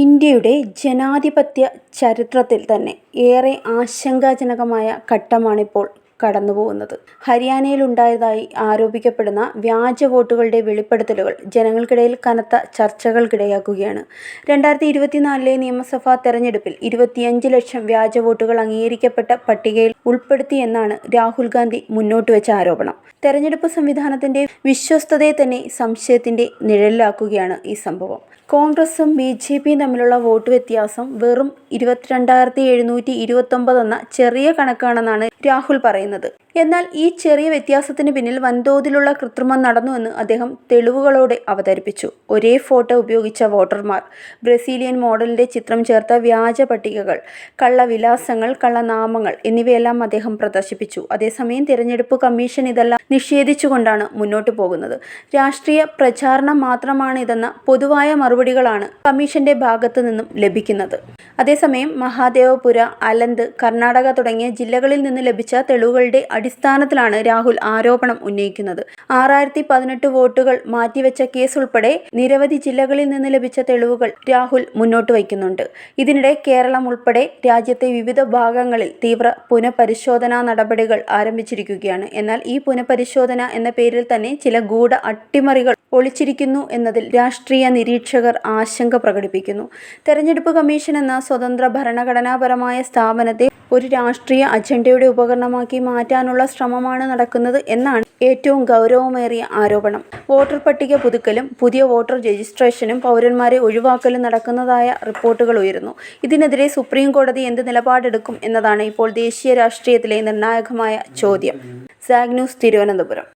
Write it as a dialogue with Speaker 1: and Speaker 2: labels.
Speaker 1: ഇന്ത്യയുടെ ജനാധിപത്യ ചരിത്രത്തിൽ തന്നെ ഏറെ ആശങ്കാജനകമായ ഘട്ടമാണിപ്പോൾ കടന്നുപോകുന്നത്. ഹരിയാനയിലുണ്ടായതായി ആരോപിക്കപ്പെടുന്ന വ്യാജ വോട്ടുകളുടെ വെളിപ്പെടുത്തലുകൾ ജനങ്ങൾക്കിടയിൽ കനത്ത ചർച്ചകൾക്കിടയാക്കുകയാണ്. രണ്ടായിരത്തി ഇരുപത്തിനാലിലെ നിയമസഭാ തെരഞ്ഞെടുപ്പിൽ ഇരുപത്തിയഞ്ച് ലക്ഷം വ്യാജ വോട്ടുകൾ അംഗീകരിക്കപ്പെട്ട പട്ടികയിൽ ഉൾപ്പെടുത്തിയെന്നാണ് രാഹുൽ ഗാന്ധി മുന്നോട്ട് വെച്ച ആരോപണം. തെരഞ്ഞെടുപ്പ് സംവിധാനത്തിന്റെ വിശ്വസ്തതയെ തന്നെ സംശയത്തിന്റെ നിഴലിലാക്കുകയാണ് ഈ സംഭവം. കോൺഗ്രസും ബി ജെ പിയും തമ്മിലുള്ള വോട്ട് വ്യത്യാസം വെറും ഇരുപത്തിരണ്ടായിരത്തി എഴുന്നൂറ്റി ഇരുപത്തൊമ്പത് എന്ന ചെറിയ കണക്കാണെന്നാണ് രാഹുൽ പറയുന്നത്. എന്നാൽ ഈ ചെറിയ വ്യത്യാസത്തിന് പിന്നിൽ വൻതോതിലുള്ള കൃത്രിമം നടന്നുവെന്ന് അദ്ദേഹം തെളിവുകളോടെ അവതരിപ്പിച്ചു. ഒരേ ഫോട്ടോ ഉപയോഗിച്ച വോട്ടർമാർ ബ്രസീലിയൻ മോഡലിന്റെ ചിത്രം ചേർത്ത വ്യാജ പട്ടികകൾ കള്ളവിലാസങ്ങൾ കള്ളനാമങ്ങൾ എന്നിവയെല്ലാം അദ്ദേഹം പ്രദർശിപ്പിച്ചു. അതേസമയം തിരഞ്ഞെടുപ്പ് കമ്മീഷൻ ഇതെല്ലാം നിഷേധിച്ചുകൊണ്ടാണ് മുന്നോട്ട് പോകുന്നത്. രാഷ്ട്രീയ പ്രചാരണം മാത്രമാണിതെന്ന പൊതുവായ മറുപടികളാണ് കമ്മീഷന്റെ ഭാഗത്തു നിന്നും ലഭിക്കുന്നത് അതേസമയം മഹാദേവപുര അലന്ത് കർണാടക തുടങ്ങിയ ജില്ലകളിൽ നിന്ന് ലഭിച്ച തെളിവുകളുടെ അടിസ്ഥാനത്തിലാണ് രാഹുൽ ആരോപണം ഉന്നയിക്കുന്നത്. ആറായിരത്തി പതിനെട്ട് വോട്ടുകൾ മാറ്റിവെച്ച കേസ് ഉൾപ്പെടെ നിരവധി ജില്ലകളിൽ നിന്ന് ലഭിച്ച തെളിവുകൾ രാഹുൽ മുന്നോട്ട് വയ്ക്കുന്നുണ്ട്. ഇതിനിടെ കേരളം ഉൾപ്പെടെ രാജ്യത്തെ വിവിധ ഭാഗങ്ങളിൽ തീവ്ര പുനഃപരിശോധനാ നടപടികൾ ആരംഭിച്ചിരിക്കുകയാണ്. എന്നാൽ ഈ പുനഃപരിശോധന എന്ന പേരിൽ തന്നെ ചില ഗൂഢ അട്ടിമറികൾ ഒളിച്ചിരിക്കുന്നു എന്നതിൽ രാഷ്ട്രീയ നിരീക്ഷകർ ആശങ്ക പ്രകടിപ്പിക്കുന്നു. തെരഞ്ഞെടുപ്പ് കമ്മീഷൻ എന്ന സ്വതന്ത്ര ഭരണഘടനാപരമായ സ്ഥാപനത്തെ ഒരു രാഷ്ട്രീയ അജണ്ടയുടെ ഉപകരണമാക്കി മാറ്റാനുള്ള ശ്രമമാണ് നടക്കുന്നത് എന്നാണ് ഏറ്റവും ഗൗരവമേറിയ ആരോപണം. വോട്ടർ പട്ടിക പുതുക്കലും പുതിയ വോട്ടർ രജിസ്ട്രേഷനും പൗരന്മാരെ ഒഴിവാക്കലും നടക്കുന്നതായ റിപ്പോർട്ടുകൾ ഉയരുന്നു. ഇതിനെതിരെ സുപ്രീം കോടതി എന്ത് നിലപാടെടുക്കും എന്നതാണ് ഇപ്പോൾ ദേശീയ രാഷ്ട്രീയത്തിലെ നിർണായകമായ ചോദ്യം. സാഗ് ന്യൂസ് തിരുവനന്തപുരം.